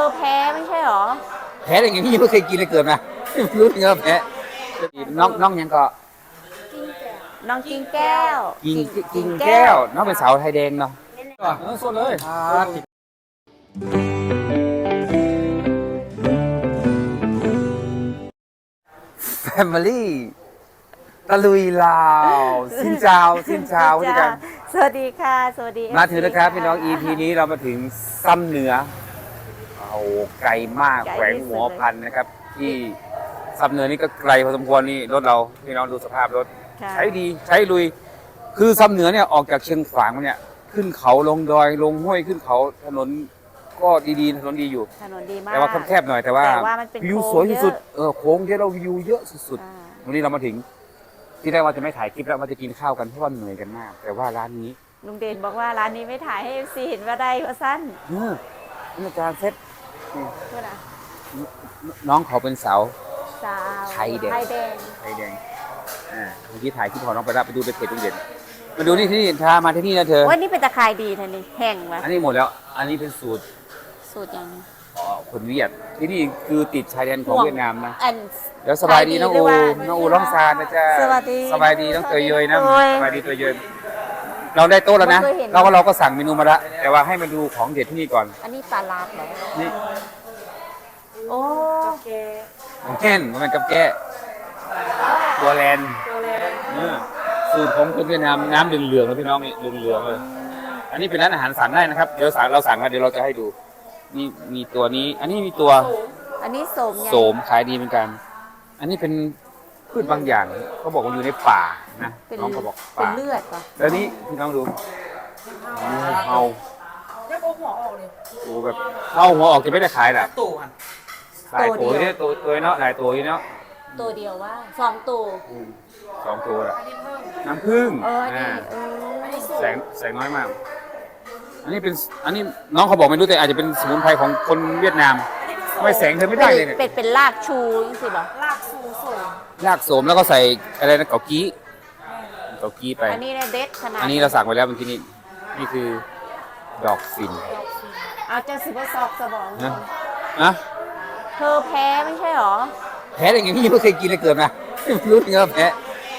อแพ้ไม่ใช่หรอ แพ้ได้ไงพี่ไม่เคยกินเลยเกิดมาไม่รู้จริงว่าแพ้น้องน้องยังก็น้องกิงแก้ว กินกินแก้ว น้องเป็นสาวไทยแดงเนาะเออสดเลยแฟมิลี่ตะลุยลาวสินเจ้าสินเจ้าด้วยกันสวัสดีค่ะ สวัสดี มาถึงนะครับพี่น้อง EP นี้เรามาถึงซ้ำเหนือ เอาไกลมากแขวงหัวพันนะครับ ที่ซ้ำเหนือนี่ก็ไกลพอสมควรนี่รถเราพี่น้องดูสภาพรถ ค่ะใช้ดีใช้ลุย คือซ้ำเหนือเนี่ยออกจากเชียงขวางมาเนี่ย ขึ้นเขาลงดอยลงห้วยขึ้นเขาถนนก็ดีๆถนนดีอยู่ ถนนดีมากแต่ว่าแคบๆหน่อยแต่ว่า แต่ว่ามันเป็นวิวโค้งสวยที่สุดเยอะเออโค้งเยอะเราวิวเยอะสุดอ่าๆวันนี้เรามาถึง ที่แรกว่าจะไม่ถ่ายคลิปแล้วว่าจะกินข้าวกันเพราะว่าเหนื่อยกันมาก แต่ว่าร้านนี้ลุงเด่นบอกว่าร้านนี้ไม่ถ่ายให้ซีเห็นว่าได้ว่าสั้น เอออาจารย์เซต เพื่อนอะน้องเขาเป็นสาวสาวไทยแดงไทยแดงไทยแดงอ่าเมื่อกี้ถ่ายคลิปของน้องไปรับไปดูในเพจโรงเรียนมาดูนี่ที่นี่ทามาที่นี่นะเธอว่านี่เป็นตะคายดีทันนี่แห้งวะอันนี้หมดแล้ว อันนี้เป็นสูตร สูตรยังอ๋อคนเวียดที่นี่คือติดชายแดนของเวียดนามนะอันเดี๋ยวสบายดีน้องอูขายดีหรือว่าน้องอูร้องซานนะจ๊ะสวัสดีสบายดีน้องเตยเยยนะโอ้ยสบายดีเตยเยย เราได้โต๊ะแล้วนะ ไม่เคยเห็น เราก็เราก็สั่งเมนูมาแล้วแต่ว่าให้มาดูของเด็ดที่นี่ก่อนอันนี้ปลาลาบเหรอนี่โอ้ของแค่นมันกับแก้ตัวแลนเออสูตรของคนเวียดนามน้ำเหลืองๆเลยพี่น้องนี่เหลืองๆเลยอันนี้เป็นร้านอาหารสั่งได้นะครับเดี๋ยวสั่งเราสั่งมาเดี๋ยวเราจะให้ดูนี่มีตัวนี้ อันนี้มีตัวอันนี้โสมใหญ่โสมขายดีเหมือนกัน อันนี้เป็นพืชบางอย่างเขาบอกว่าอยู่ในป่า นะเป็นน้องเขาบอกเป็นป่าเลือดปะแล้วนี่พี่น้องดูงูเห่าแล้วโอ้หัวออกเลยโอ้แบบเข้าหัวออกจะไม่ได้ขายแหละตู่อะหลายตัวเนี่ยตัวตัวเนาะหลายตัวอยู่เนาะตัวเดียวว่าสองตัวอืมสองตัวละอันนี้เพิ่มน้ำผึ้งเอออันนี้อ่าเอออันนี้สูงแสงแสงน้อยมาก อันนี้เป็นอันนี้น้องเขาบอกไม่รู้แต่อาจจะเป็นสมุนไพรของคนเวียดนามอันนี้เป็นสูทำไม่แสงเธอไม่ได้เลยเนี่ย เป็นเป็นรากชูจังสิบ่ลากสูงสูงรากโสมแล้วก็ใส่อะไรนะเกากี้ เกากี้ไป อันนี้เนี่ยเด็ดขนาดอันนี้เราสั่งไปแล้วเมื่อกี้นี้นี่คือดอกฟินเอาจะสิบซอกสบองนะนะเธอแพ้ไม่ใช่หรอ แพ้ได้ไงพี่ไม่เคยกินเลยเกิดมาไม่รู้จริงว่าแพ้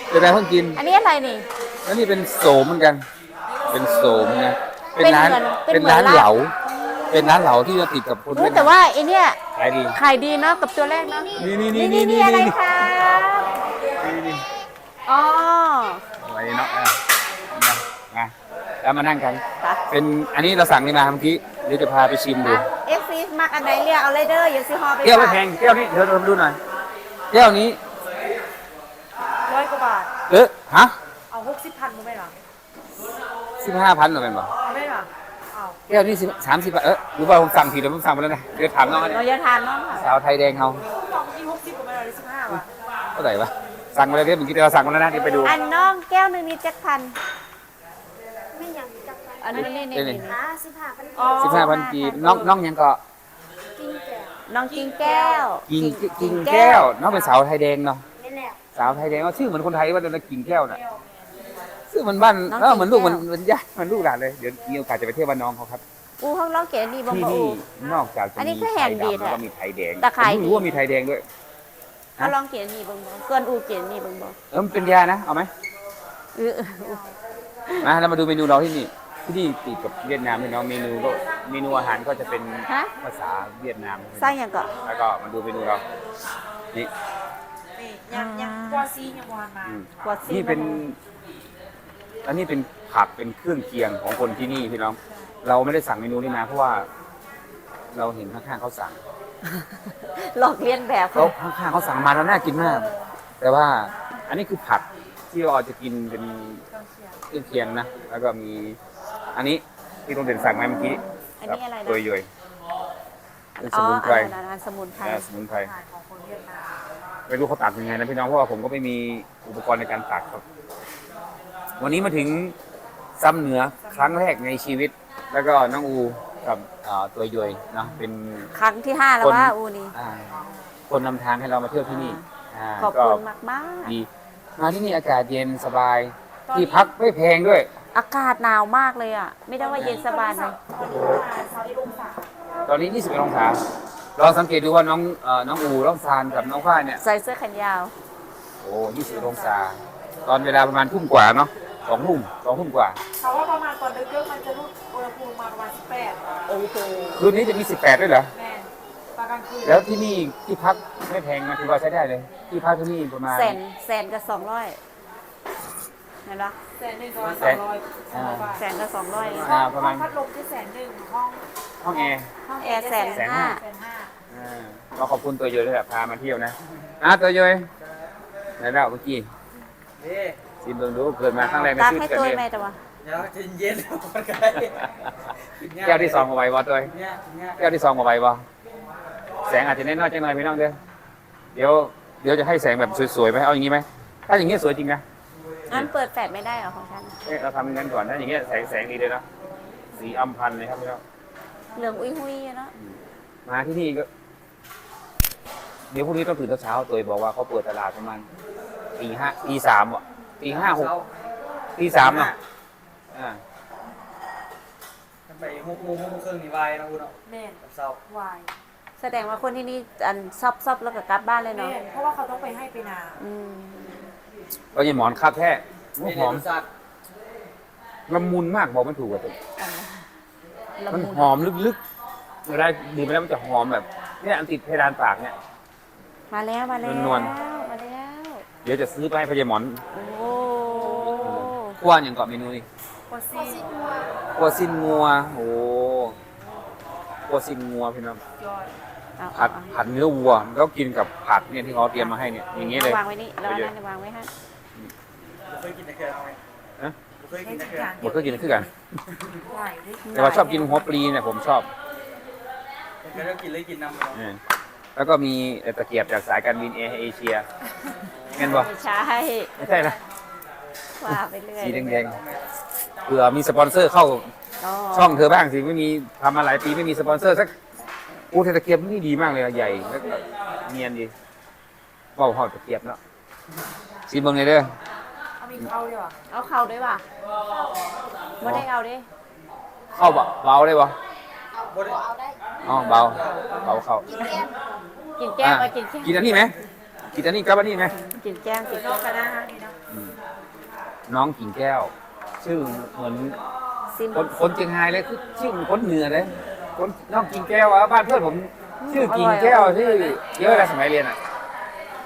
แต่ได้เพิ่งกิน อันนี้อะไรนี่แล้วนี่เป็นโสมเหมือนกัน เป็นโสมนะเป็นเป็นร้านเหมือนเป็เป็นนเหมือนร้านร้านเหลา เป็นร้านเหลาที่เราติดกับคนเฮ้เวียยดแต่นามว่าไอเนี้ยขายดีขายดีเนาะกับตัวแรกเนาะนี่นี่นี่นี่นี่นี่นี่อะไรนี่คะนี่นี่อ๋ออะไรเนาะอะนะนะ แล้วมานั่งกัน ค่ะ เป็นอันนี้เราสั่งนี่มาเมื่อกี้เดี๋ยวจะพาไปชิมดูเอฟซีมักอันไหนเรียกเอาเลยเด้ออย่าซื้อฮอไปแก้วไม่แพงแก้วนี้เดี๋ยวเราดูหน่อยแก้วนี้ ร้อยกว่าบาท เออฮะเอาหกสิบพันมั้ยหรอสิบห้าพันหรือเป็นเปล่าไม่หรอเอาแก้วนี้สิบสามสิบบาทเออหรือว่าผมสั่งผิดหรือผมสั่งไปแล้วนะเดี๋ยวถามน้องอันนี้เราอย่าทานน้องค่ะสาวไทยแดงเขาสองที่หกสิบกว่าไม่หรอหรือสิบห้าวะเท่าไหร่วะสั่งมาเลยเดี๋ยวเมื่อกี้เราสั่งมาแล้วนะเดี๋ยวไปดู อันน้องแก้วหนึ่งนี่เจ็ดพันไม่ยังจับไป อันนี้นี่นี่นี่นี่หาสิบห้าพันอ๋อสิบห้าพันกีบน้องน้องยังก็กินแก่น้องกิงแก้วกินกินแก้ว น้องเป็นสาวไทยแดงเนาะไม่แล้วสาวไทยแดงเขาชื่อเหมือนคนไทยว่าเดินกินแก้วน่ะชื่อเหมันบ้านเออเหมือนลูกเหมันเหมือนญาติเหมันลูกหลานเลยเดี๋ยวมีโอกาสจะไปเที่ยวบ้านน้องเขาครับอูห้องร้องเก๋นี่บ่ที่บ่อู นี่นอกจากจะอันนี้มีคือแฮไทนยด์ดีดดำแล้วก็อะมีไทยแดงตะไคร้ ผมไม่รู้ว่ามีไทยแดงด้วย เขาร้องเก๋นี่เบิ่งบ่เกินอูเก๋นี่เบิ่งบ่เออมันเป็นยานะเอาไหมเออเออเออมาเรามาดูเมนูเราที่นี่ ที่นี่ติดกับเวียดนามพี่น้องเมนูก็เมนูอาหารก็จะเป็นฮะ ภาษาเวียดนามสร้างอย่างก็ แล้วก็มาดูเมนูเรานี่นี่ยังยังกว่าซียังวานมา อืมกว่าสินี่เป็นอันนี้เป็นผักเป็นเครื่องเคียงของคนที่นี่พี่น้อง เราไม่ได้สั่งเมนูนี้มาเพราะว่า เราเห็นข้างๆเขาสั่ง หลอกเลียนแบบเขาข้างๆเขาสั่งมาแล้วน่ากินมาก แต่ว่าอันนี้คือผักที่เราจะกินเป็นเครื่องเคียงนะ แล้วก็มี อันนี้ที่โรงเรียนสั่งมาเมื่อกี้อันนี้อะไรนะ ตัวย่อยเป็นสอ๋อมุนไพรอันนั้นอันสมุนไพรเออสมุนไพรขายของคนเวียดนามไม่รู้เขาตัดยังไงนะพี่น้องเพราะว่าผมก็ไม่มีอุปกรณ์ในการตัดครับ วันนี้มาถึงซ้ำเหนือครั้งแรกในชีวิต แล้วก็น้องอูกับอ่าตัวย่อยเนาะเป็น ครั้งที่ห้าแล้วคน ว่าอูนี่ อ่าคนนำทางให้เรามาเที่ยวที่นี่าขอบก็คุณมากมาก ดีมาที่นี่อากาศเย็นสบาย ที่พักไม่แพงด้วยๆ อากาศหนาวมากเลยอะ ไม่ได้ว่าเย็นสบายเลยตอนนี้ประมาณสามสิบองศาตอนนี้ 21 องศาลองสังเกตดูว่าน้องเอ่อน้องอูน้องซานกับน้องฝ้ายเนี่ย ใส่เสื้อแขนยาว โอ้21 องศา ตอนเวลาประมาณทุ่มกว่าเนาะสองทุ่มสองทุ่มกว่า เขาว่าประมาณตอนเลิกๆมันจะลดอุณหภูมิมาประมาณ18โอ้โหคืนนี้จะมี 18 ด้วยเหรอ แม่นตอนกลางคืนแล้วที่นี่ที่พักไม่แพงนะถือว่าใช้ได้เลย ที่พักที่นี่ประมาณแสนแสนกับสองร้อยเห็นปะแสนหนึ่งประมาณสองร้อยสองร้อยบาทแสนกับสองร้อยอ่าประมาณห้องพัดลมที่แสนหนึ่งห้องห้องแอร์ ห้องแอร์แสนแสนห้า ห้าแสนห้าอ่าเราขอบคุณตัวโยยด้วยแหละพามาเที่ยวนะอะตัวโยยไหนแล้วเมื่อกี้นี่ซิมเบิงดูเกิดมาครั้งแรกในตาชีวิให้ตกันตัวเลยไหมแต่ว่าเดี๋ยวจะเย็นๆมันก็แก้วที่สองมาไว้บอตัวเนี่ยเนี่ยแก้วที่สองมาไว้บอแสงอาจจะน้อยๆจังหน่อยพี่น้องเด้อเดี๋ยวเดี๋ยวจะให้แสงแบบสวยๆไหมเอาอย่างนี้ไหมถ้าอย่างนี้สวยจริงนะ อันเปิดแฟลชไม่ได้เหรอของฉันเอ๊ะเราทำงั้นก่อนถ้าอย่างเงี้ยแสงแสงดีเลยนะสีอัมพันธ์เลยครับพี่น้องเหลืองอุ้ยหุยอะเนาะมาที่นี่ก็ เดี๋ยวพรุ่งนี้ต้องตื่นเช้าๆตัวบอกว่าเขาเปิดตลาดประมาณตีห้าตีสามอะตีห้าหกตีสามเนาะอ่าไปหกโมงหกโมงครึ่งนี่วายนะคุณเนาะแม่นกับเศร้าวายแสดงว่าคนที่นี่อันซอบซอบแล้วก็กลับบ้านเลยเนาะแม่นเพราะว่าเขาต้องไปให้ไปนาอืม ก็ยังหมอนคาบแท้หนี่หอมสัตว์ละมุนมากบอกไม่ถูกอะตัวละมันมุนหอมลึกๆเวลาดื่มไปแล้วมันจะหอมแบบเนี่ยอันติดเพดานปากเนี่ย มาแล้วมาแล้วนวลมาแล้ว เดี๋ยวจะซื้อไปให้พญาหมอนโอ้กว้านอย่างเกาะเมนูนี่โคซี่กัวซินงัวโอ้กัวซินงัวพี่น้องยอด เอาผัเอาดเอาผัดเนื้อวัวแล้วกินกับผักเนี่ยที่เขาเตรียมมาให้เนี่ยอย่างงี้เลย วางไว้นี่แล้วอันนั้นวางไว้ให้ผมเคยกินแต่เคยเอาไหมฮะผมเคยให้กินแต่จริงเคยจังหมดก็กินคือกันไหวดิแต่ว่าชอบกินหัวปลีเนี่ยผมชอบเคยแล้วกินเลยกินน้ำเนาะเออแล้วก็มีตะเกียบจากสายการบินเอเอเชียเงินบ่ไม่ใช่ไม่ใช่นะว่าไปเรื่อยสีแดงๆเผื่อมีสปอนเซอร์เข้าอ๋อช่องเธอบ้างสิไม่มีทำมาหลายปีไม่มีสปอนเซอร์สัก อู้แต่ตะเกียบนี่ดีมากเลยอะใหญ่แล้วก็เนียนดีเบาหอดตะเกียบเนาะซีเบิงเลยเด้อเอามีเข้าด้วยวะเอาเข่าด้วยว่ะไม่ได้เอาดิเข้าเบาเบาได้ปะบ่ได้เอาได้อ๋อเบาเบาเข้ากินแก้มกินแก้มอะก็กินแก้มกินอันนี้ไหมกินอันนี้กับอันนี้ไหม กินแก้มกินนอกกันนะฮะนี่เนาะอืมน้องกิ่งแก้ว ชื่อเหมือนซิมคนคนเชียงรายเลยคือชื่อเหมือนคนเหนือเลย คนน้องกิ่งแก้วอะบ้านเพื่อนผมชื่อกิ่งแก้วชื่อเยอะเลยสมัยเรียนอะ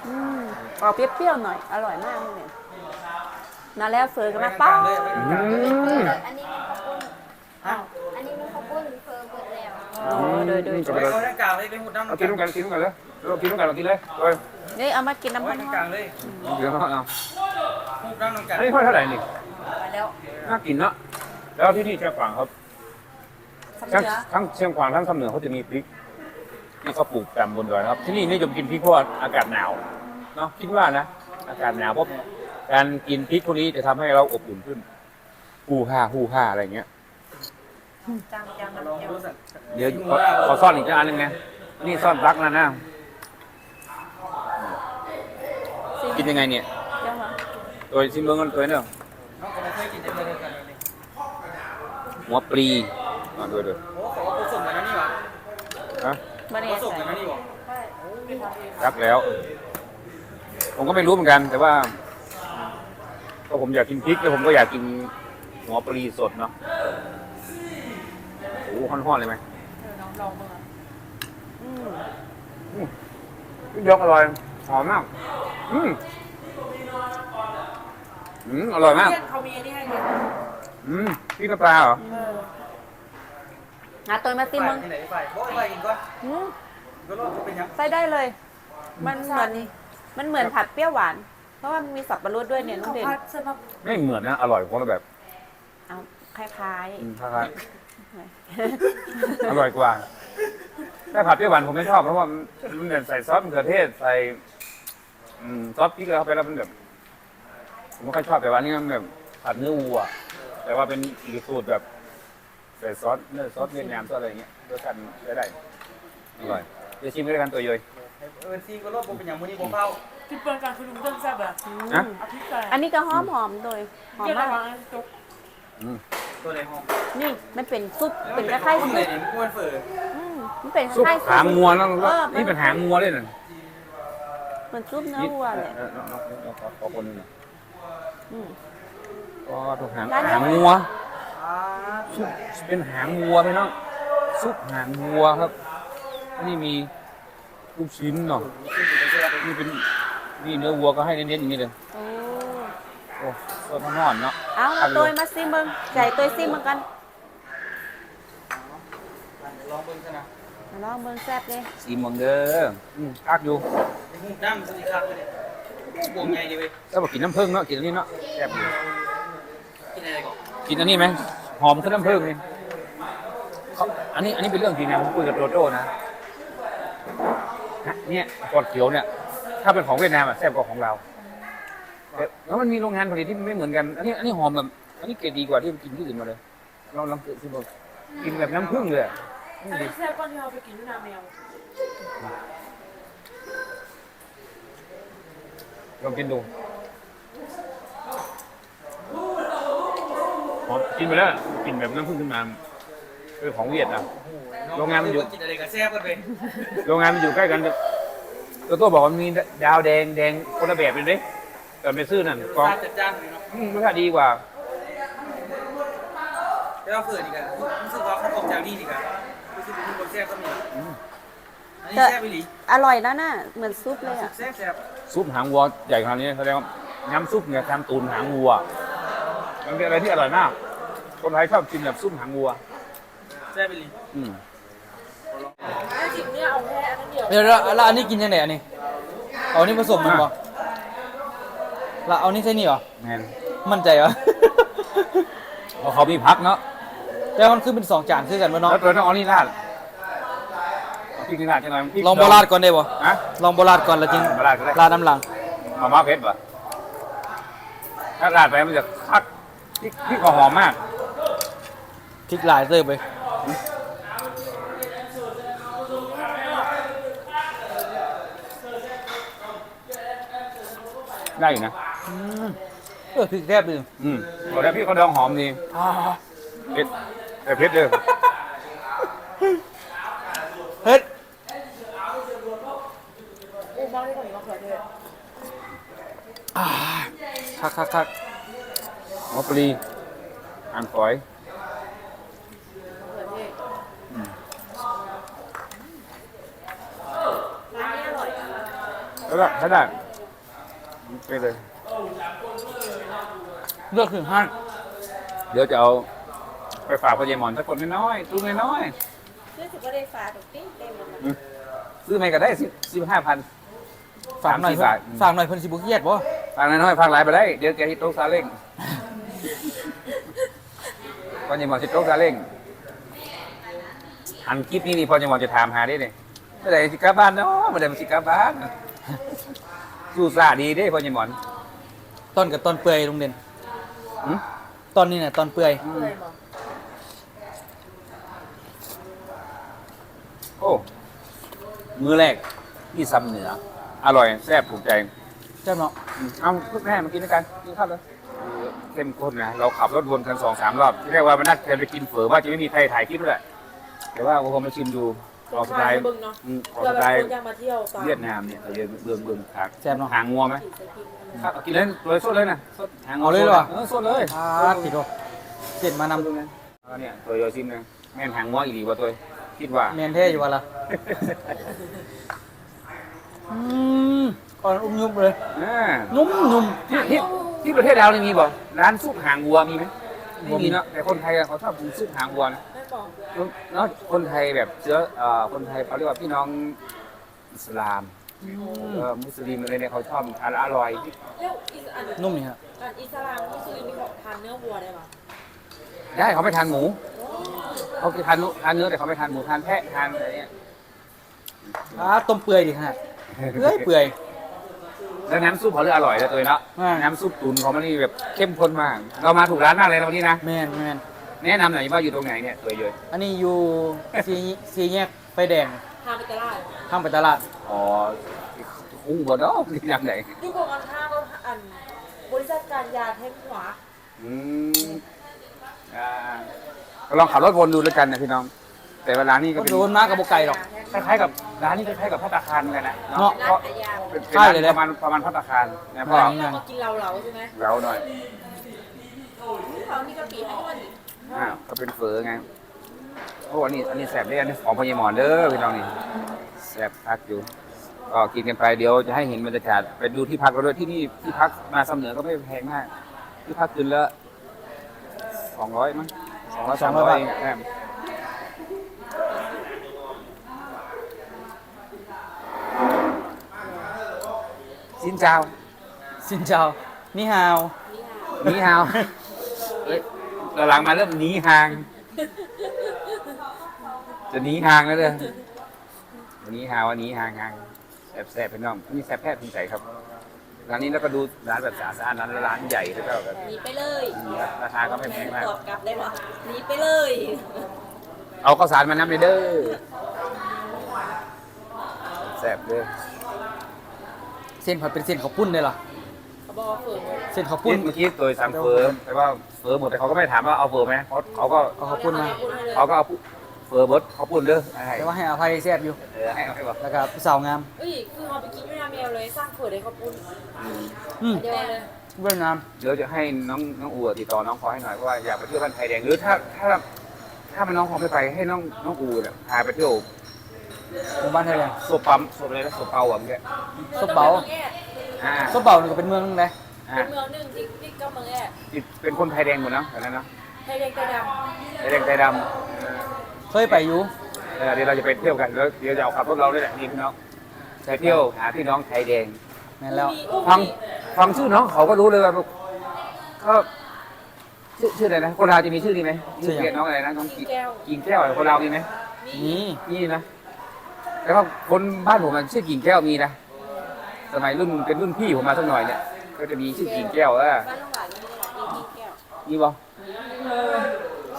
อืมออกเปรี้ยวๆหน่อย อร่อยมากเลยนั่นแล้วเฟิร์กันมาป้าป้าเลยอืมอันนี้มีข้าวปุ้นฮะอันนี้มีข้าวปุ้นเฟอร์เบิดแล้วโอ้โดยโดยไปเขาด้านกลางเลยไปหุดน้ำเอากินด้วยกันกินด้วยกันเลยเรากินด้วยกันเรากินเลยเอ้ยนี่เอามากินน้ำเอามันด้านกลางเลยเดี๋ยวเอาเอาหุบน้ำน้ำกันอันนี้เท่าไหร่นี่ไปแล้วน่ากินเนาะแล้วที่นี่เชียงขวางครับสำ ทั้งเนือทั้งเชียงขวางทั้งคำเหนือเขาจะมีพริกที่เขาปลูกตามบนดอยนะครับ ที่นี่นิยมกินพริกเพราะว่าอากาศหนาวเนาะคิดว่านะ อากาศหนาวเพราะการกินพริกพวกนี้จะทำให้เราอบอุ่นขึ้นฮู่ฮ่าฮู่ฮ่าอะไรอย่างเงี้ยจังจังลองน้ำเจียวดูสักเดี๋ยวขอขอซ่อนอีกอันหนึงนะนี่ซ่อนรักนะนะกินยังไงเนี่ย เจ้าเหรอตัวชิมเบิ้งกันตัวเนาะน้องก็ ไม่เคยกินแต่เคยเดียวกันเลยหัวปลีมาดูดูโอ้ขอผสมกันนะนี่หวะฮะมาเนี่ผยสมใส่กันนะนี่หวะรักแล้ว ผมก็ไม่รู้เหมือนกัน แต่ว่าก็ผมอยากกินพริกแล้วผมก็อยากกินหัวปลีสดเนาะโอ้โหห้อนๆเลยไหมเออน้องลองเบิ่งอะอืมพริกยกอร่อยหอมมาก อืมอืมอร่อยมากเพื่อนเขามีอันนี้ให้เนี่ยอืมพริกน้ำปลาเหรอเออ หาตัวมาติมมึงที่ไหนไปบ่ไปกินก่อนอืมก็รอดเป็นยังใส่ได้เลย มันเหมือนมันเหมือนผัดเปรี้ยวหวาน เพราะว่ามันมีสับปะรดด้วยเนี่ยน้องเขาเด่นพัดใช่ปะไม่เหมือนนะอร่อยคนละแบบเอาคล้ายอืมคล้ายๆๆอร่อยกว่าแต่ผัดเปรี้ยวหวานผมไม่ชอบเพราะว่ามันมันใส่ซอสมะเขือเทศใส่อืมซอสพริกเข้าไปแล้วมันแบบผมไม่ค่อยชอบแต่ว่านี่มันแบบผัดเนื้อวัว แต่ว่าเป็นอีกสูตรแบบ ใส่ซอสเนื้อซอสเวียดนามซอสอะไรอย่างเงี้ยด้วยกันได้ได้อร่อยเดี๋ยวชิมด้วยกันตัวย่อย เออซีก็รอดเป็นยังมื้อนี้บ่เข้าที่เปิดการคุณลุงต้นแซ่บอะนะ เอาพริกใส่อันนี้ก็หอมหอมๆโดยหอมเกี่ยวกัมาบกว่าจุกอืม ตัวในห้องนี่มันเป็นซุปเป็นคล้ายๆซุเลปยนี่มันเฟอร์อืมมันเป็นซุปคล้ายๆหางงัวแล้วเออนี่เป็นหางงัวเลยน่ะมันซุปเนื้อวัวเลยออน้องๆน้องๆขอขอคนหนึงหน่อยอืม ก็ถูกหางร้านนี้หางงัวอ่า ซุปเป็นหางงัวพี่น้องซุปหางงัวครับ นี่มีลูกชิ้นเนาะนี่เป็นนี่เนื้อวัวก็ให้เน้นๆอย่างนี้เลยโอ้โอ้สดนอนเนาะเอามาตัวมาซิมเบิ้งใจตัวซิมเบิ้งกันลองเบิ่งซะนะมาลองเบิ้งแซ่บเลยสีมังเด้ออืมคักอยู่ไอ้หูน้ำมันสิคักเลยเนี่ยบวงใหญ่ดิเว้ยแล้วบอกกินน้ำผึ้งเนาะกินอันนี้เนาะแซ่บอยู่กินอะไรก่อนกินอันนี้ไหม หอมขึ้นน้ำผึ้งนี่เขาอันนี้อันนี้เป็นเรื่องจริงนะผมคุยกับโจโจ้นะฮะเนี่ยกอดเขียวเนี่ย ถ้าเป็นของเวียดนามอะแซ่บกว่าของเราแต่แล้วมันมีโรงงานผลิตที่ไม่เหมือนกัน อันนี้อันนี้หอมแบบอันนี้เกรดดีกว่าที่กินที่อื่นมาเลยลองลองกินสิบอกกินแบบน้ำผึ้งเลยอะอันนี้แซ่บก้อนที่เราไปกินที่นาแมวลองกินดู หอมกินไปแล้วกินแบบน้ำผึ้งขึ้นมาเป็นของเวียดนะโรงงานมันอยู่ กินอะไรกับแซ่บกันไปโรงงานมันอยู่ใกล้กันตัวตัวบอกว่ามีดาวแดงแดงคนละแบบเลยเด้แต่ไม่ซื้อนั่นกองรสชาติจัดจ้านเลยเนาะอืมรสชาติดีกว่าแล้วเราเกิดอีกอะรู้สึกว่าเขาออกจากนี่อีกอะรู้สึกว่ามีคนแซ่บก็มีอันนี้แซ่บไปหลีอร่อยแล้วน่ะเหมือนซุปเลยอะแซ่บแซ่บซุปหางวัวใหญ่ขนาดนี้แสดงว่าน้ำซุปเนี่ยทำตูนหางวัว มันเป็นอะไรที่อร่อยมาก คนไทยชอบกินแบบซุปหางวัว แซ่บไปหลีอืมถ้าจริงเนี่ยเอาแค่อันนั้นเดียว เดี๋ยวแล้วแล้วอันนี้กินยังไงอันนี้ เอานี่ผสมมันบ่แล้วเอานี่ใส่นี่เหรอ แมนมั่นใจเหรอ เพราะเขามีพักเนาะ แต่มันคือเป็นสองจานคือกันบ่เนาะ แล้วตัวต้องเอานี่ราดเอาพริกนี่ราดจังหน่อยพริกลองโบราณก่อนได้บ่ฮะลองโบราณก่อนแล้วจึงโบราณก็ได้ ราดน้ำหลัง มาม่าเพชรป่ะถ้าราดไปมันจะคักพ ริกพริกก็หอมมาก พริกหลายเติบไปได้อยู่นะ เออพริกแซ่บดีอืมบอกแล้วพี่เขาดองหอมดีอ่าเผ็ดแต่เผ็ดเลยเฮ็ดอู้บ้างที่คนนี้มะเขือเทศอ่าคักคักคักหมอ ปลีอ่านฝอยมะเขือเทศร้านนี้อร่อยอะแล้วก็ใช้ได้ไปเลยเลือกถึงห้านเดี๋ยวจะเอาไปฝากพ่อใหญ่หมอนสักคนน้อยๆตุ้มน้อยรู้สึกว่าได้ฟ้าถูกติ้งเต็มเลยนะๆอืมซื้อไม่ก็ได้สิสิบห้าพันฝากหน่อยสามสี่บาทเพิ่นฝากหน่อยเพิ่นสิบ่เครียดบ่ฝากน้อยๆฝากหลายไปได้ เดี๋ยวแกฮิตโต๊ะซาเล้ง พ่อใหญ่หมอนฮิตโต๊ะซาเล้งอันคลิปนี้นี่พ่อใหญ่หมอนจะถามหาได้เลยเมื่อไหร่สิกลับบ้านเนาะเมื่อไหร่มันสิกลับบ้านสู้ซาดีเด้พ่อใหญ่หมอนต้นกับต้นเปื่อยลุงเด่นอืมต้นนี่น่ะต้นเปื่อยเลยบอกโอ้มือแรกที่ซ้ำเหนือ อร่อยแซ่บถูกใจใช่เนาะอืมเอาลูกแม่มากินด้วยกันกินข้าวเลย เต็มคนนะเราขับรถวนกันสองสามรอบที่แรกว่ามันนัดกันไปกินเฝอว่าจะไม่มีใครถ่ายคลิปด้วยแต่ว่าผมมาชิมดูขอสไตล์บึงเนาะอืมขอเพื่อสแบบไตล์คนอยากมาเที่ยวตามเวียดนามเนี่ยเออเบืองเบืองขาแซ่บเนาะ หางงัวไหมกินสกินอะไรครับกินเลยเลยสดเลยนะสดหางงัวเอาเลยเหรอ เออสดเลยอ่าติดโดเสร็จมานำแล้วเนี่ยตัวโยชิมนะแม่นหางงัวอีหลีว่าตัวคิดว่าแมนแท้อยู่ว่าล่ะอืมอ่อนอุ้มยุบเลย อ่านุ่มนุ่มที่ที่ ที่ประเทศเราวนี่มีบ่ร้านซุปหางวัวมีไหมไม่มีเนาะแต่คนไทยอะเขาชอบกินซุปหางวัวนะไม่บอกเนาะคนไทยแบบเชื้อเอ่อคนไทยเขาเรียกว่าพี่น้องอิสลามเออมุสลิมอะไรเนี่ยเขาชอบทานอร่อย แล้วอิสอันนุ่มนี่ฮะอันอิสลามมุสลิมมีของทานเนื้อวัวได้ปะได้เขาไม่ทานหมูเขาคือทานเนื้อทานเนื้อแต่เขาไม่ทานหมูทานแพะทานอะไรเนี่ยอ่าต้มเปื่อยดิฮะเปื่อยเปื่อย แล้วน้ำซุปเขาเลยอร่อยแล้วตัวเนาะอ่าน้ำซุปตุ๋นของมันนี่แบบเข้มข้นมาก เรามาถูกร้านมากเลยนะวันนี้นะแมนแมนแนะนำหน่อยว่าอยู่ตรงไหนเนี่ยตัวเยอะอันนี้อยู่สีสีแยกไฟแดงทานไปตลาดข้างไปตลาด อ๋อคุ้งบ่เนาะที่นำไหนที่กรมการค้าก็อัน บริษัทการยาเทมหัวอืมอ่าก็ลองขับรถวนดูแล้วกันนะพี่น้อง แต่ว่าร้านนี้ก็ก็เป็นโดนมากกับโบไก่หรอก คล้ายๆกับร้านนี้คล้ายๆกับพัตตาคารเหมือนกันนะเนาะ เพราะเป็นใช่เลยเป็นนะประมาณประมาณพัตตาคารนะพ่อร้านนี้นะมากินเราเราใช่ไหมเราหน่อยเขามีกะปิให้ด้วยอ่าก็เป็นเฟอไงโอ้อันนี้อันนี้แสบเลยอันนี้ของพญามอนเด้อพี่น้องนี่แสบพักอยู่ก็กินกันไปเดี๋ยวจะให้เห็นบรรยากาศไปดูที่พักเราด้วยที่นี่ที่พักมาสำเหนือก็ไม่แพงมาก ที่พักคืนละสองร้อยมั้งสองร้อยสามร้อยเองครับสินเจ้า สินเจ้านี่ฮาวหนีฮาวเอ้ยหลังๆมาเริ่มหนีห่าง จะหนีห่างแล้วเด้อหนีฮาวหนีห่างห่างแซ่บๆพี่น้องนี่แซ่บแพทย์ภูมิใจครับ ร้านนี้แล้วก็ดูร้านแบบสะอาดๆร้านร้านใหญ่แล้วก็แบบหนีไปเลยราคาก็ไม่แพงมาก ตอบกลับได้หรอหนีไปเลย เอาข้าวสารมานับเลยเด้อแซ่บเลยเส้นผัดเป็นเส้นข้าวปุ้นเลยเหรอเขาบอกว่าเฟิร์นเส้นข้าวปุ้ปุ้นนเมื่อกี้ตัวสั่งเฟอร์แต่ว่าเฟอร์หมดแต่เขาก็ไม่ถามว่าเอาเฟอร์ไหมเขาเขาก็เอาข้าวปุ้นมาเขาก็เอาเฟอร์เบิร์ดเขาปุ้นเด้อให้แต่ว่าให้อภัยแซ่บอยู่เออให้เอาให้บอกแล้วก็ผู้สาวงามเอ้ยคือเราไปกินเวียดนามแมวเลยสร้างเฟิร์นให้เขาปุ้นอืมเดียวเลยเวียดนามเดี๋ยวจะให้น้องน้องอูติดต่อน้องพอให้หน่อยเพราะว่าอยากไปเที่ยวบ้านไทยแดงหรือถ้าถ้าถ้ามันน้องพอไม่ไปให้น้องน้องอูเนี่ยพาไปเที่ยว หมู่บ้านไทยแลนด์โซปั๊มโซอะไรนะโซเปาอะเมื่อกี้ซบเบาอ่าซบเบานี่ก็เป็นเมืองนึงเลยอ่าเป็นเมืองหนึ่งที่ที่ก็เมืองแอ่ติดเป็นคนไทยแดงหมดเนาะแต่นั้นเนาะไทยแดงไทยดไทยแดงไทยดำเออเคยไปอยู่เออเดี๋ยวเราจะไปเที่ยวกันแล้วเดี๋ยวจะเอาขับรถเราด้วยแหละนี่พี่น้องไปเที่ยวหาพี่น้องไทยแดง แม่นำแล้วมีอุ้มฟังมีฟังชื่อน้องเขาก็รู้เลยว่าก็ชื่อชื่ออะไรนะคนเราวจะมีชื่อนี้ไหมชื่อเรียกน้องอะไรนะน้องมีแก้วกิ่งแก้วคนเราวมีไหมนี่มีนะ แต่ว่าคนบ้านผมมันชื่อกิ่งแก้วมีนะสมัยรุ่นเป็นรุ่นพี่ผมมาสักหน่อยเนี่ย ก็จะมีชื่อกิ่งแก้วเออบ้านลุงหวานมีมีแก้วมีบ่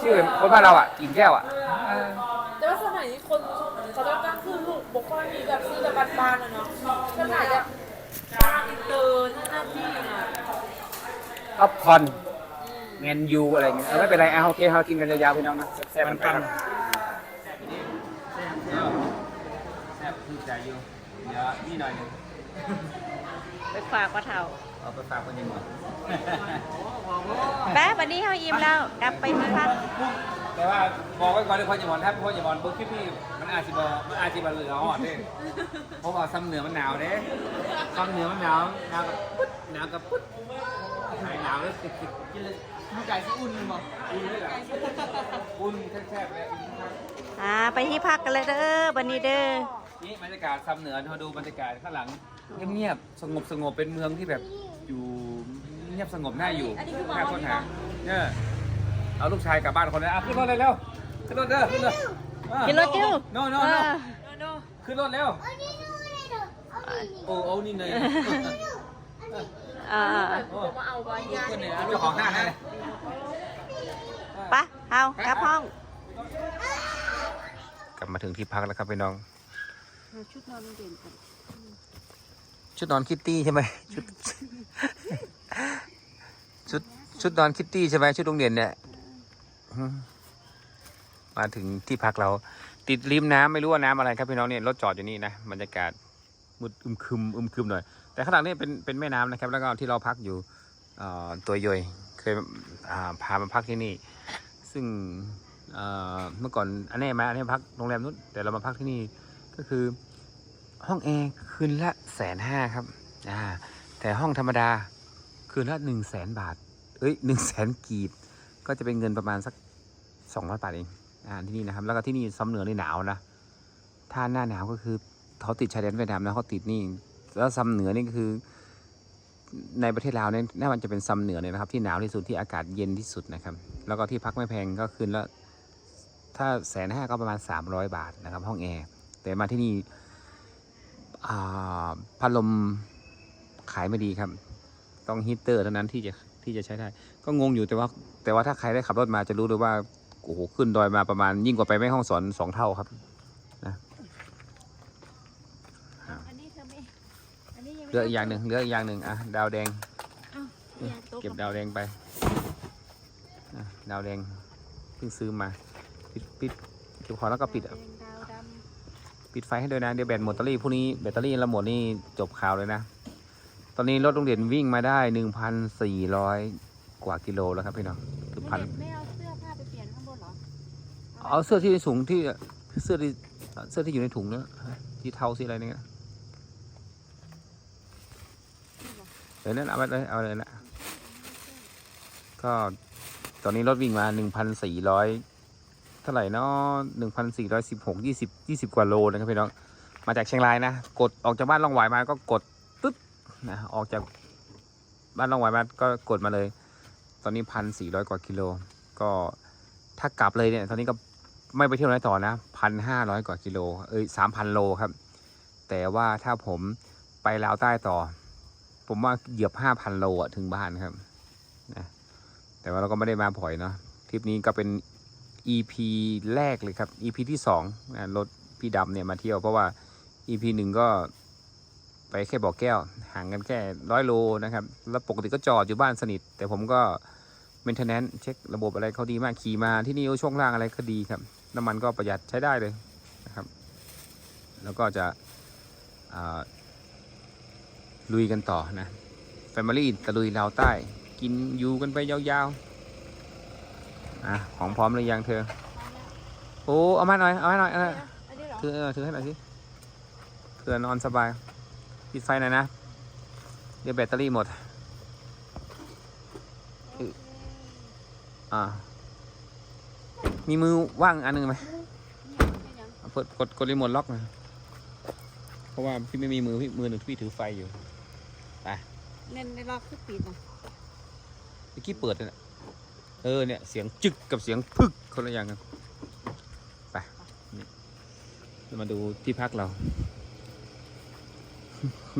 ชื่อคนบ้านเราอะกิ่งแก้วอะแต่ว่าสมัยนี้คนเขาจะตั้งชื่อลูกบอกว่ามีแบบชื่อแบบบ้านๆนะเนาะขนาดจะบ้านอินเตอร์หน้าที่นะท็อปคอนแมนยูอะไรเงี้ยเอาไม่เป็นไรเอาโอเคเรากินกันยาวๆพี่น้องนะแซ่บๆมันไปครับแซ่บคือ ใจอยู่เดี๋ยวนี่หน่อยนึงไปฝากปลาเทาเอาไปฝากคนยังหมดแป๊บวันนี้เขาอิ่มแล้ว กลับไปที่พักแต่ว่าบอกไว้ก่อนเลยพ่ออย่าบอลถ้าพ่ออย่าบอลเบอร์คลิปนี่มันอาจจะบอมันอาจจะบอลเหลือหอดเด้เพราะว่าซ้ำเหนือมันหนาวเด้ซ้ำเหนือมันหนาวหนาวกับปุ๊ดหนาวกับปุ๊ดหายหนาวเลยติดติดกินเลยลูกไก่ที่อุ่นบ่อุ่นเลยล่ะอุ่นแซ่บๆเลยอุ่นมากอ่าไปที่พักกันเลยเด้อวันนี้เด้อ นี่บรรยากาศซ้ำเหนือเราดูบรรยากาศข้างหลังเงียบๆสงบสงบๆเป็นเมืองที่แบบอยู่เงียบสงบน่าอยู่น่าค้นหาเนี่ยเอาลูกชายกลับบ้านคนนึงอะขึ้นรถเลยเร็วขึ้นรถเด้อขึ้นรถกินรถจิ้วโน่โน่เอโน่อขึ้นรถเร็วโอ้เอานี่เลยอ่ามาเอาไว้ยาคนเนี่ยเจ้าของห้างนั่นเลยไปะเอากลับห้อง กลับมาถึงที่พักแล้วครับพี่น้อง ชุดนอนเด่นกันชุดนอนคิตตี้ใช่ไหมชุด ชุดชุดนอนคิตตี้ใช่ไหมชุดโรงเรียนเนี่ยมาถึงที่พักเรา ติดริมน้ำไม่รู้ว่าน้ำอะไรครับพี่น้องเนี่ยรถจอดอยู่นี่นะบรรยากาศมืดอึมครึมอึมครึมหน่อย แต่ข้างหลังนี่เป็นเป็นแม่น้ำนะครับ แล้วก็ที่เราพักอยู่ตัวย่อยเคยพามาพักที่นี่ ซึ่งเมื่อก่อนอันนี้มาอันนี้พักโรงแรมนู้นแต่เรามาพักที่นี่ ก็คือห้องแอร์คืนละแสนห้าครับอ่าแต่ห้องธรรมดาคืนละหนึ่งแสนบาท เอ้ยหนึ่งแสนกีบ ก็จะเป็นเงินประมาณสักสองร้อยบาทเองอ่าที่นี่นะครับ แล้วก็ที่นี่ซ้ำเหนือในหนาวนะ ถ้าหน้าหนาวก็คือเขาติดชายแดนเวียดนามนะเขาติดนี่ แล้วซ้ำเหนือนี่ก็คือ ในประเทศลาวเนี่ยน่ามันจะเป็นซ้ำเหนือเนี่ยนะครับ ที่หนาวที่สุดที่อากาศเย็นที่สุดนะครับ แล้วก็ที่พักไม่แพงก็คืนละถ้าแสนห้าก็ประมาณสามร้อยบาทนะครับ ห้องแอร์ แต่มาที่นี่อ่าพัดลมขายไม่ดีครับ ต้องฮีตเตอร์เท่านั้นที่จะที่จะใช้ได้ ก็งงอยู่แต่ว่า แต่ว่าถ้าใครได้ขับรถมาจะรู้เลยว่าโอ้โหขึ้นดอยมาประมาณยิ่งกว่าไปแม่ห้องสอนสองเท่าครับอันนี้เธอไม่อันนี้ยังเหลืออีกอย่างหนึ่งเหลืออีกอย่างหนึ่งอะดาวแดงไม่โต๊ะเก็บดาวแดงไปอะดาวแดงเพิ่งซื้อมา ปิดปิดเก็บของแล้วก็ปิดแดงดาวด ปิดไฟให้ด้วยนะเดี๋ยวแบตหมดแบตเตอรี่พรุ่งนี้แบตเตอรี่เราหมดนี่จบข่าวเลยนะ ตอนนี้รถโรงเรียนวิ่งมาได้หนึ่งพันสี่ร้อยกว่ากิโลแล้วครับพี่น้องำคือไม่พันเห็นไม่เอาเสื้อผ้าไปเปลี่ยนข้างบนเหรอเอาเสื้อที่สูงที่เสื้อที่เสื้อที่อยู่ในถุงเนี่ยที่เทาสีอะไรเนี่ยเดี๋ยวนั้นเอาไปเลยเอาเลยนะก็ตอนนี้รถวิ่งมาหนึ่งพันสี่ร้อย เท่าไหร่เนาะหนึ่งพันสี่ร้อยสิบหกยี่สิบยี่สิบกว่าโลนะครับพี่น้องมาจากเชียงรายนะ กดออกจากบ้านล่องหวายมาก็กดปึ๊บนะออกจากบ้านล่องหวายมาก็กดมาเลย ตอนนี้พันสี่ร้อยกว่ากิโล ก็ถ้ากลับเลยเนี่ยตอนนี้ก็ไม่ไปเที่ยวไหนต่อนะพันห้าร้อยกว่ากิโลเอ้ยสามพันโลครับ แต่ว่าถ้าผมไปลาวใต้ต่อ ผมว่าเหยียบห้าพันโลอะถึงบ้านครับนะแต่ว่าเราก็ไม่ได้มาบ่อยเนาะทริปนี้ก็เป็น EP แรกเลยครับ EP ที่สองนะรถพี่ดำเนี่ยมาเที่ยวเพราะว่า EP หนึ่งก็ไปแค่บ่อแก้ว ห่างกันแค่ร้อยโลนะครับ แล้วปกติก็จอดอยู่บ้านสนิท แต่ผมก็เมนเทนแนนเช็คระบบอะไรเขาดีมากขี่มาที่นี่ช่วงล่างอะไรก็ดีครับ น้ำมันก็ประหยัดใช้ได้เลยนะครับ แล้วก็จะลุยกันต่อนะแฟมิลี่ตะลุยลาวใต้ กินอยู่กันไปยาวๆ อะของพร้อมหรือยังเธอ โอ้ เอามาหน่อย เอามาหน่อยเอาหน่อยอันนี้เหรอถือเออถือให้หน่อยสิเพื่อนอนสบาย ปิดไฟหน่อยนะ เดี๋ยวแบตเตอรี่หมด อ่า มีมือว่างอันหนึงไหมเนี่ยเป็นยังเอาเปิดกดกดรีโมทล็อกหน่อยเพราะว่าพี่ไม่มีมือพี่มือหนึ่งพี่ถือไฟอยู่เล่นในรอบคือปิดอะเมื่อกี้เปิดน่ะ เออเนี่ยเสียงจึกกับเสียงพึกคนละอย่างกันไปนี่เรามาดูที่พักเรา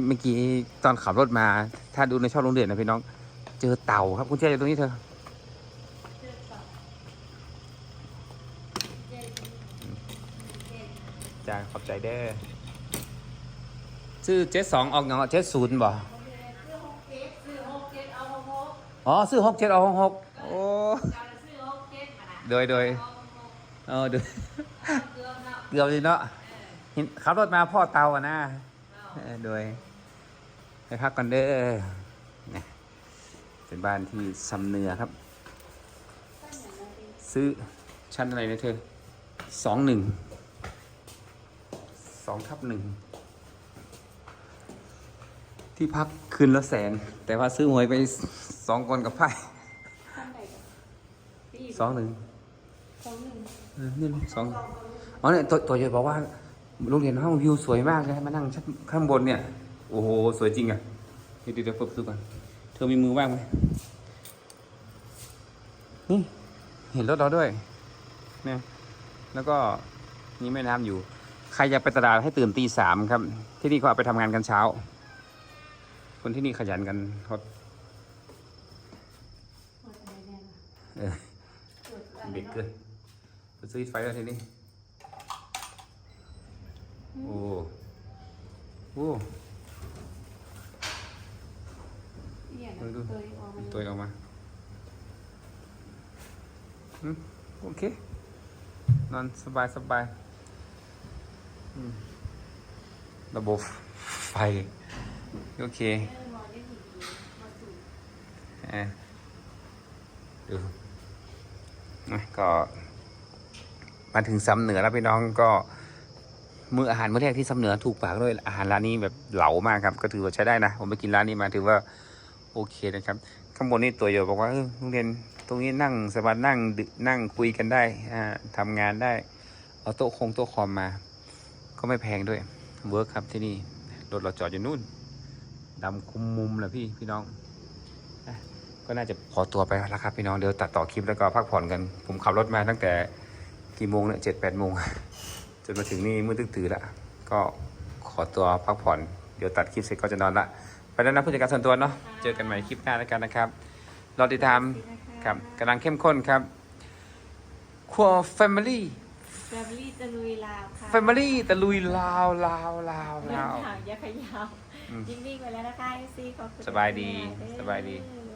เมื่อกี้ตอนขับรถมา ถ้าดูในช่องโรงเรียนนะพี่น้อง เจอเต่าครับคุณเจ๊อยู่ตรงนี้เธอจ้าขอบใจเด้อชื่อเจ็ดสองออกเงาเจ็ดศูนย์บ่อ๋อซื้อหกเจ็ดเอาหกหก โอ้โดยโดยเออโดยเกือบเลยเนาะเห็นขับรถมาพ่อเตาอะนะเออโดยไปพักก่อนเด้อเนี่ยเป็นบ้านที่ซำเนือครับ ซื้อชั้นอะไรนะเธอสองหนึ่งสองทับหนึ่งที่พักคืนละแสน แต่ว่าซื้อหวยไปสองคนกับไพ่ข้างใดกันปีกสองหนึ่งสองห นึ่งเออนี่สองอ๋อเนี่ยตัวตัวใหญ่บอกว่าโรงเรียนห้องวิวสวยมากเลยมานั่งชั้นข้างบนเนี่ย โอ้โห สวยจริงอะเดี๋ยวเดี๋ยวเปิดประตูก่อนเธอมีมือว่างไหมนี่เห็นรถเราด้วยเนี่ยแล้วก็นี่แม่น้ำอยู่ ใครอยากไปตลาดให้ตื่นตีสามครับ ที่นี่เขาเอาไปทำงานกันเช้า คนที่นี่ขยันกันเขาเออเด็กเกิน ไปซื้อไฟแล้วทีนี้ โอ้โอ้เนี่ยดูดูเคยออกมาตัวออกมาอืมโอเค นอนสบายสบายอืมระบบไฟ โอเคเอะดูนะก็ มาถึงซ้ำเหนือแล้วพี่น้องก็มื้ออาหารมื้อแรกที่ซ้ำเหนือถูกปากด้วยอาหารร้านนี้แบบเหลามากครับ ก็ถือว่าใช้ได้นะ ผมไปกินร้านนี้มาถือว่าโอเคนะครับ ข้างบนนี่ตัวโยบอกว่าโรงเรียนตรงนี้นั่งสบายนั่งนั่งคุยกันได้อ่าทำงานได้เอาโต๊ะคงโต๊ะคอมมา ก็ไม่แพงด้วยเวิร์กครับที่นี่รถเราจอดอยู่นู่นดำคุมมุมแหละพี่พี่น้องก็น่าจะขอตัวไปแล้วครับพี่น้องเดี๋ยวตัดต่อคลิปแล้วก็พักผ่อนกัน ผมขับรถมาตั้งแต่ กี่โมงเนี่ยเจ็ดแปดโมงจนมาถึงนี่มืดตึ๊กตื่นละก็ขอตัวพักผ่อน เดี๋ยวตัดคลิปเสร็จก็จะนอนละไปแล้วนะผู้จัดการส่วนตัวเนาะเจอกันใหม่คลิปหน้าแล้วกันนะครับรอติดตามครับกำลังเข้มข้นครับครัว Family แฟมิลี่จะลุยลาวค่ะ Family ตะลุยลาวลาวลาวเดินลาวทางอยาขยาว อืม ยิ่งๆไปแล้วนะคะซีขอบคุณสบายดีเด้อสบายดีเ